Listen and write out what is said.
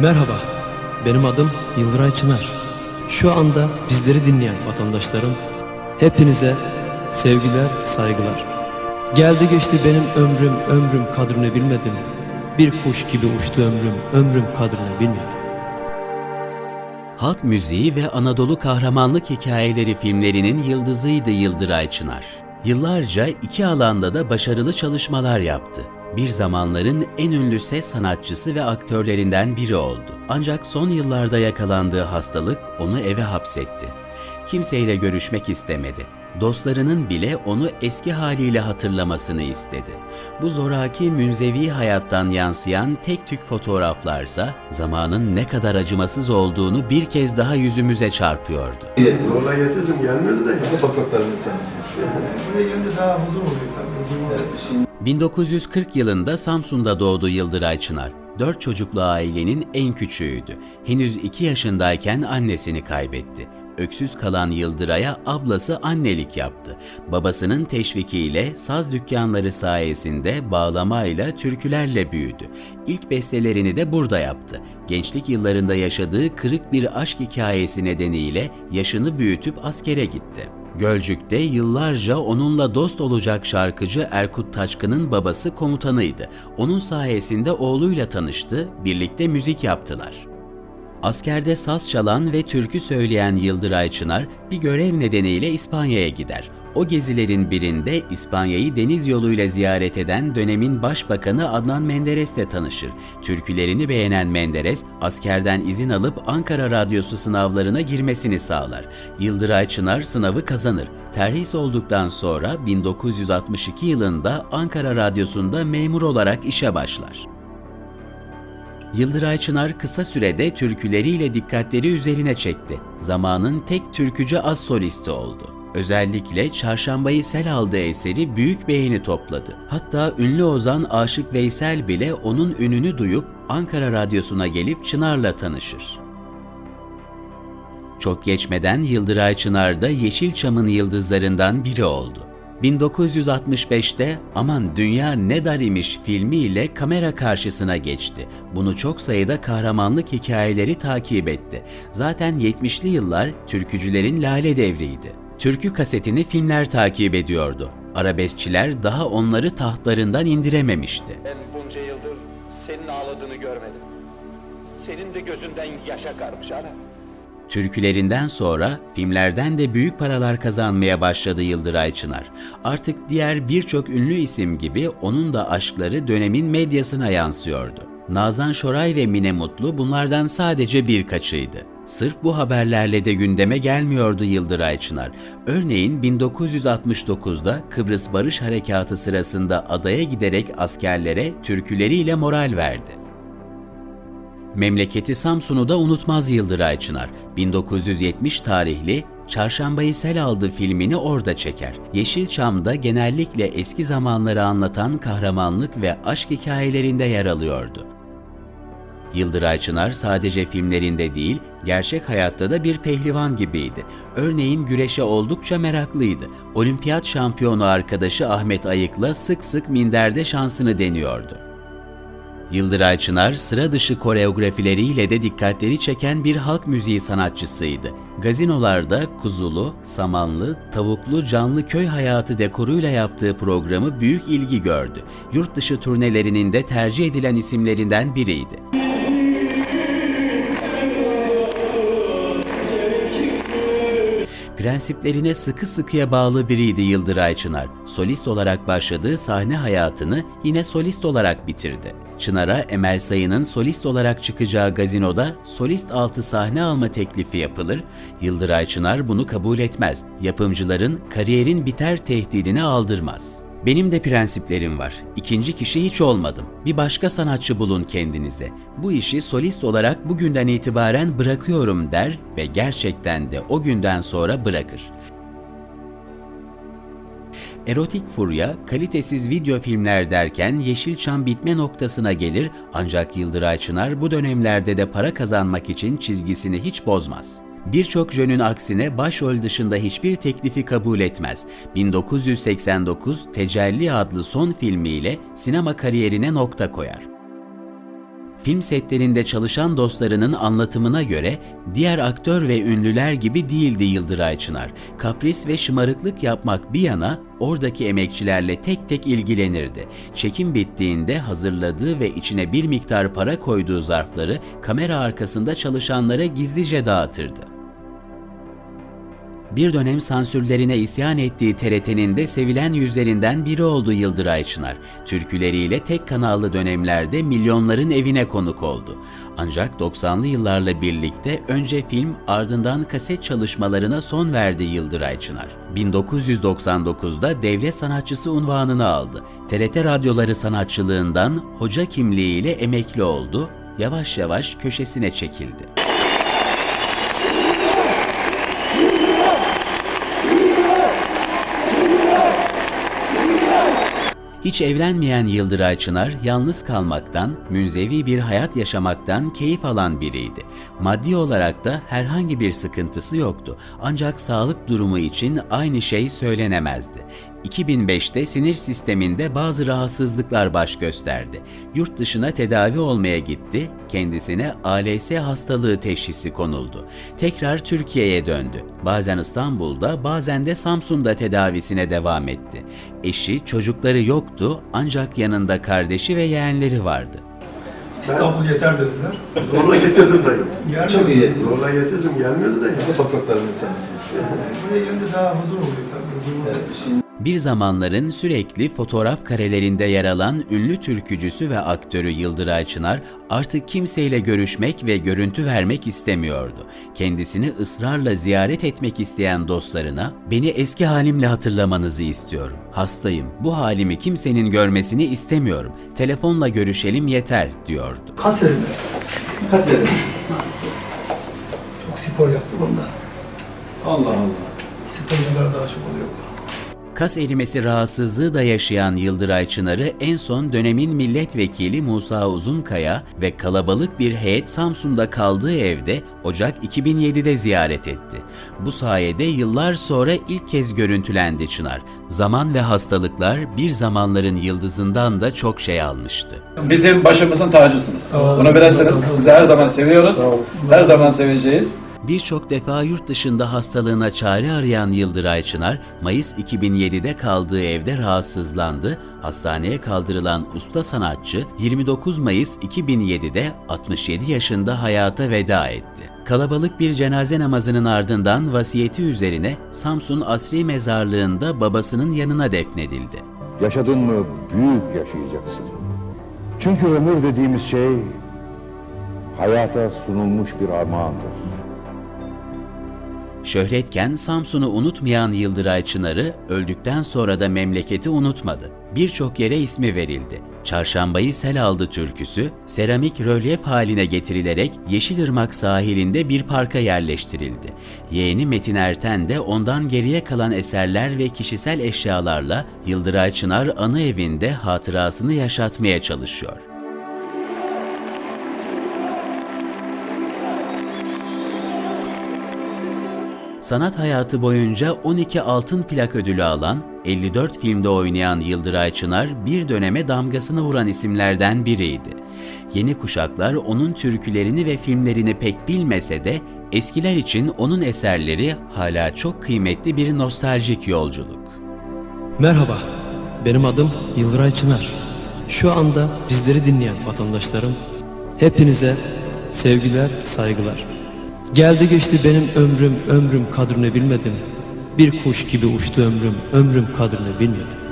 Merhaba, benim adım Yıldıray Çınar. Şu anda bizleri dinleyen vatandaşlarım, hepinize sevgiler, saygılar. Geldi geçti benim ömrüm, ömrüm kadrini bilmedim. Bir kuş gibi uçtu ömrüm, ömrüm kadrini bilmedim. Halk müziği ve Anadolu kahramanlık hikayeleri filmlerinin yıldızıydı Yıldıray Çınar. Yıllarca iki alanda da başarılı çalışmalar yaptı. Bir zamanların en ünlü ses sanatçısı ve aktörlerinden biri oldu. Ancak son yıllarda yakalandığı hastalık onu eve hapsetti. Kimseyle görüşmek istemedi. Dostlarının bile onu eski haliyle hatırlamasını istedi. Bu zoraki münzevi hayattan yansıyan tek tük fotoğraflarsa zamanın ne kadar acımasız olduğunu bir kez daha yüzümüze çarpıyordu. Zorla getirdim gelmedi de. Bu toprakların insanısınız. Buraya gelince daha huzur oluyor tabii. Huzur oluyor. 1940 yılında Samsun'da doğdu Yıldıray Çınar. Dört çocuklu ailenin en küçüğüydü. Henüz 2 yaşındayken annesini kaybetti. Öksüz kalan Yıldıray'a ablası annelik yaptı. Babasının teşvikiyle saz dükkanları sayesinde bağlamayla, türkülerle büyüdü. İlk bestelerini de burada yaptı. Gençlik yıllarında yaşadığı kırık bir aşk hikayesi nedeniyle yaşını büyütüp askere gitti. Gölcük'te yıllarca onunla dost olacak şarkıcı Erkut Taşkın'ın babası komutanıydı. Onun sayesinde oğluyla tanıştı, birlikte müzik yaptılar. Askerde saz çalan ve türkü söyleyen Yıldıray Çınar bir görev nedeniyle İspanya'ya gider. O gezilerin birinde İspanya'yı deniz yoluyla ziyaret eden dönemin başbakanı Adnan Menderes'le tanışır. Türkülerini beğenen Menderes, askerden izin alıp Ankara Radyosu sınavlarına girmesini sağlar. Yıldıray Çınar sınavı kazanır. Terhis olduktan sonra 1962 yılında Ankara Radyosu'nda memur olarak işe başlar. Yıldıray Çınar kısa sürede türküleriyle dikkatleri üzerine çekti. Zamanın tek türkücü az solisti oldu. Özellikle Çarşambayı Sel aldığı eseri büyük beğeni topladı. Hatta ünlü ozan Aşık Veysel bile onun ününü duyup Ankara Radyosu'na gelip Çınar'la tanışır. Çok geçmeden Yıldıray Çınar da Yeşilçam'ın yıldızlarından biri oldu. 1965'te Aman Dünya Ne Dar imiş filmiyle kamera karşısına geçti. Bunu çok sayıda kahramanlık hikayeleri takip etti. Zaten 70'li yıllar türkücülerin lale devriydi. Türkü kasetini filmler takip ediyordu. Arabeskçiler daha onları tahtlarından indirememişti. Ben bunca yıldır senin ağladığını görmedim. Senin de gözünden yaş akarmış ana. Türkülerinden sonra filmlerden de büyük paralar kazanmaya başladı Yıldıray Çınar. Artık diğer birçok ünlü isim gibi onun da aşkları dönemin medyasına yansıyordu. Nazan Şoray ve Mine Mutlu bunlardan sadece birkaçıydı. Sırf bu haberlerle de gündeme gelmiyordu Yıldıray Çınar. Örneğin 1969'da Kıbrıs Barış Harekatı sırasında adaya giderek askerlere türküleriyle moral verdi. Memleketi Samsun'u da unutmaz Yıldıray Çınar. 1970 tarihli Çarşambayı Sel aldı filmini orada çeker. Yeşilçam'da genellikle eski zamanları anlatan kahramanlık ve aşk hikayelerinde yer alıyordu. Yıldıray Çınar sadece filmlerinde değil, gerçek hayatta da bir pehlivan gibiydi. Örneğin güreşe oldukça meraklıydı. Olimpiyat şampiyonu arkadaşı Ahmet Ayık'la sık sık minderde şansını deniyordu. Yıldıray Çınar sıra dışı koreografileriyle de dikkatleri çeken bir halk müziği sanatçısıydı. Gazinolarda kuzulu, samanlı, tavuklu canlı köy hayatı dekoruyla yaptığı programı büyük ilgi gördü. Yurt dışı turnelerinin de tercih edilen isimlerinden biriydi. Prensiplerine sıkı sıkıya bağlı biriydi Yıldıray Çınar. Solist olarak başladığı sahne hayatını yine solist olarak bitirdi. Çınar'a Emel Sayın'ın solist olarak çıkacağı gazinoda solist altı sahne alma teklifi yapılır. Yıldıray Çınar bunu kabul etmez. Yapımcıların kariyerin biter tehdidini aldırmaz. Benim de prensiplerim var. İkinci kişi hiç olmadım. Bir başka sanatçı bulun kendinize. Bu işi solist olarak bugünden itibaren bırakıyorum der ve gerçekten de o günden sonra bırakır. Erotik furya, kalitesiz video filmler derken Yeşilçam bitme noktasına gelir ancak Yıldıray Çınar bu dönemlerde de para kazanmak için çizgisini hiç bozmaz. Birçok jönün aksine başrol dışında hiçbir teklifi kabul etmez. 1989 Tecelli adlı son filmiyle sinema kariyerine nokta koyar. Film setlerinde çalışan dostlarının anlatımına göre diğer aktör ve ünlüler gibi değildi Yıldıray Çınar. Kapris ve şımarıklık yapmak bir yana oradaki emekçilerle tek tek ilgilenirdi. Çekim bittiğinde hazırladığı ve içine bir miktar para koyduğu zarfları kamera arkasında çalışanlara gizlice dağıtırdı. Bir dönem sansürlerine isyan ettiği TRT'nin de sevilen yüzlerinden biri oldu Yıldıray Çınar. Türküleriyle tek kanallı dönemlerde milyonların evine konuk oldu. Ancak 90'lı yıllarla birlikte önce film ardından kaset çalışmalarına son verdi Yıldıray Çınar. 1999'da devlet sanatçısı unvanını aldı. TRT radyoları sanatçılığından hoca kimliğiyle emekli oldu. Yavaş yavaş köşesine çekildi. Hiç evlenmeyen Yıldıray Çınar, yalnız kalmaktan, münzevi bir hayat yaşamaktan keyif alan biriydi. Maddi olarak da herhangi bir sıkıntısı yoktu. Ancak sağlık durumu için aynı şey söylenemezdi. 2005'te sinir sisteminde bazı rahatsızlıklar baş gösterdi. Yurt dışına tedavi olmaya gitti, kendisine ALS hastalığı teşhisi konuldu. Tekrar Türkiye'ye döndü. Bazen İstanbul'da, bazen de Samsun'da tedavisine devam etti. Eşi, çocukları yoktu ancak yanında kardeşi ve yeğenleri vardı. İstanbul yeter dediler. Zorla getirdim dayı. Gelmedi. Çok iyi. Zorla getirdim gelmiyordu da ya. Bu toprakların insanısınız. Buraya gelince daha huzur oluyor tabii. Huzur oluyor. Bir zamanların sürekli fotoğraf karelerinde yer alan ünlü türkücüsü ve aktörü Yıldıray Çınar artık kimseyle görüşmek ve görüntü vermek istemiyordu. Kendisini ısrarla ziyaret etmek isteyen dostlarına "Beni eski halimle hatırlamanızı istiyorum. Hastayım. Bu halimi kimsenin görmesini istemiyorum. Telefonla görüşelim yeter." diyordu. Kas erimez. Kaç ediniz? Çok spor yaptım onda. Allah Allah. Sporcular daha çok oluyor. Kas erimesi rahatsızlığı da yaşayan Yıldıray Çınar'ı en son dönemin milletvekili Musa Uzunkaya ve kalabalık bir heyet Samsun'da kaldığı evde Ocak 2007'de ziyaret etti. Bu sayede yıllar sonra ilk kez görüntülendi Çınar. Zaman ve hastalıklar bir zamanların yıldızından da çok şey almıştı. Bizim başımızın tacısınız. Bunu bilesiniz. Sizi her zaman seviyoruz. Her zaman seveceğiz. Birçok defa yurt dışında hastalığına çare arayan Yıldıray Çınar, Mayıs 2007'de kaldığı evde rahatsızlandı. Hastaneye kaldırılan usta sanatçı 29 Mayıs 2007'de 67 yaşında hayata veda etti. Kalabalık bir cenaze namazının ardından vasiyeti üzerine Samsun Asri Mezarlığı'nda babasının yanına defnedildi. Yaşadın mı büyük yaşayacaksın. Çünkü ömür dediğimiz şey hayata sunulmuş bir armağandır. Şöhretken Samsun'u unutmayan Yıldıray Çınar'ı öldükten sonra da memleketi unutmadı. Birçok yere ismi verildi. Çarşambayı sel aldı türküsü, seramik rölyef haline getirilerek Yeşilırmak sahilinde bir parka yerleştirildi. Yeğeni Metin Erten de ondan geriye kalan eserler ve kişisel eşyalarla Yıldıray Çınar anı evinde hatırasını yaşatmaya çalışıyor. Sanat hayatı boyunca 12 altın plak ödülü alan, 54 filmde oynayan Yıldıray Çınar bir döneme damgasını vuran isimlerden biriydi. Yeni kuşaklar onun türkülerini ve filmlerini pek bilmese de eskiler için onun eserleri hala çok kıymetli bir nostaljik yolculuk. Merhaba, benim adım Yıldıray Çınar. Şu anda bizleri dinleyen vatandaşlarım, hepinize sevgiler, saygılar. Geldi geçti benim ömrüm, ömrüm kadrini bilmedim. Bir kuş gibi uçtu ömrüm, ömrüm kadrini bilmedim.